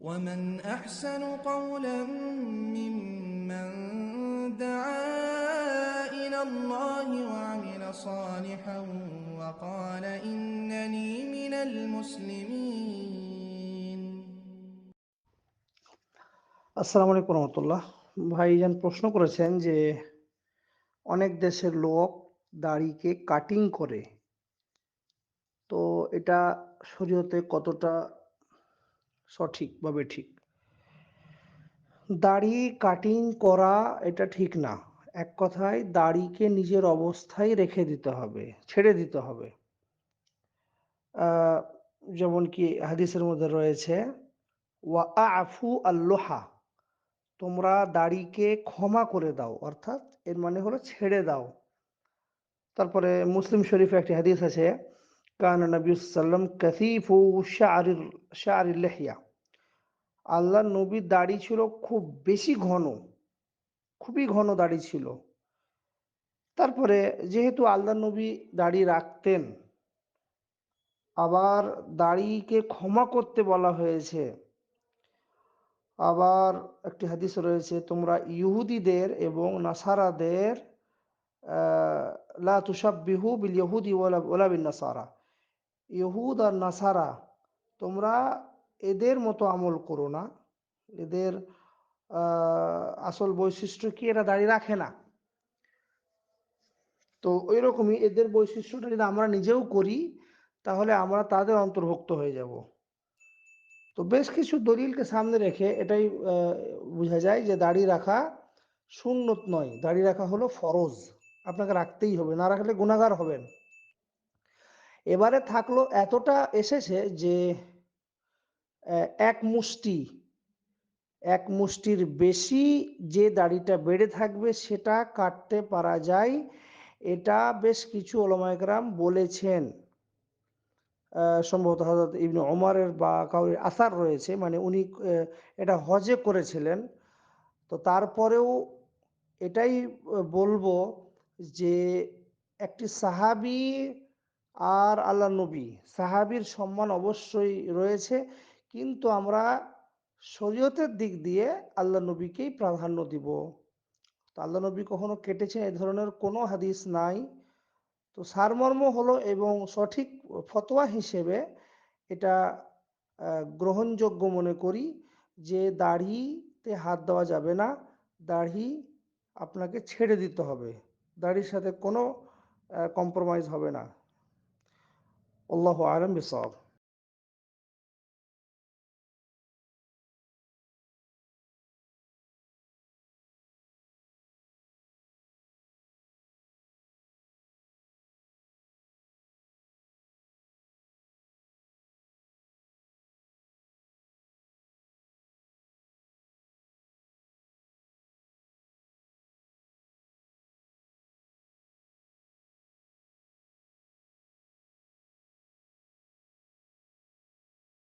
ومن أحسن قولا ممن دعا إلى الله وعمل صالحا وقال إنني من المسلمين আসসালামু আলাইকুম রহমতুল্লাহ ভাইজান প্রশ্ন করেছেন যে অনেক দেশের লোক দাড়িকে কাটিং করে তো এটা শরীয়তে কতটা সঠিক বা ঠিক। দাড়ি কাটিং করা এটা ঠিক না। এক কথায় দাড়িকে নিজের অবস্থায় রেখে দিতে হবে, ছেড়ে দিতে হবে। যেমন কি হাদিসের মধ্যে রয়েছে, ওয়া আফু আল্লোহা তোমরা দাড়িকে ক্ষমা করে দাও, অর্থাৎ এর মানে হলো ছেড়ে দাও। তারপরে মুসলিম শরীফে একটি হাদিস আছে কান নবী সাল্লাম কাসিফু শাআরির শাআরিল লিহইয়া আল্লাহ নবীর দাড়ি ছিল খুব বেশি ঘন, খুবই ঘন দাড়ি ছিল। তারপরে যেহেতু আল্লাহ নবী দাড়ি রাখতেন, আবার দাড়িকে ক্ষমা করতে বলা হয়েছে, আবার একটি হাদিস রয়েছে, তোমরা ইহুদিদের এবং নাসারাদের লা তুসাব্বিহু বিল ইহুদি ওয়ালা ওয়ালা বিন নাসারা। ইহুদ আর নাসারা, তোমরা এদের মতো আমল করো না। এদের আসল বৈশিষ্ট্য কি এরা দাঁড়িয়ে রাখে না? তো ওই রকমই এদের বৈশিষ্ট্যটা যদি আমরা নিজেও করি, তাহলে আমরা তাদের অন্তর্ভুক্ত হয়ে যাব। তো বেশ কিছু দলিলকে সামনে রেখে এটাই বোঝা যায় যে দাড়ি রাখা সুন্নত নয়। দাড়ি রাখা হলো ফরজ। আপনাকে রাখতেই হবে, না রাখলে গুণাগার হবেন। এবারে থাকল এতটা এসেছে যে এক মুষ্টি, এক মুষ্টির বেশি যে দাড়িটা বেড়ে থাকবে সেটা কাটতে পারা যায়। এটা বেশ কিছু ওলামায়করাম বলেছেন। সম্ভবত হজরত ইবনে ওমরের বা কাউর আসার রয়েছে মানে উনি এটা হজে করেছিলেন। তো তারপরেও এটাই বলব যে, একটি সাহাবি আর আল্লাহ নবী। সাহাবির সম্মান অবশ্যই রয়েছে, কিন্তু আমরা শরীয়তের দিক দিয়ে আল্লাহ নবীকেই প্রাধান্য দিব। তো আল্লাহ নবী কখনো কেটেছেন এ ধরনের কোনো হাদিস নাই। তো সারমর্ম হলো এবং সঠিক ফতোয়া হিসেবে এটা গ্রহণযোগ্য মনে করি যে দাড়িতে হাত দেওয়া যাবে না, দাড়ি আপনাকে ছেড়ে দিতে হবে। দাড়ির সাথে কোনো কম্প্রোমাইজ হবে না। والله أعلم بصواب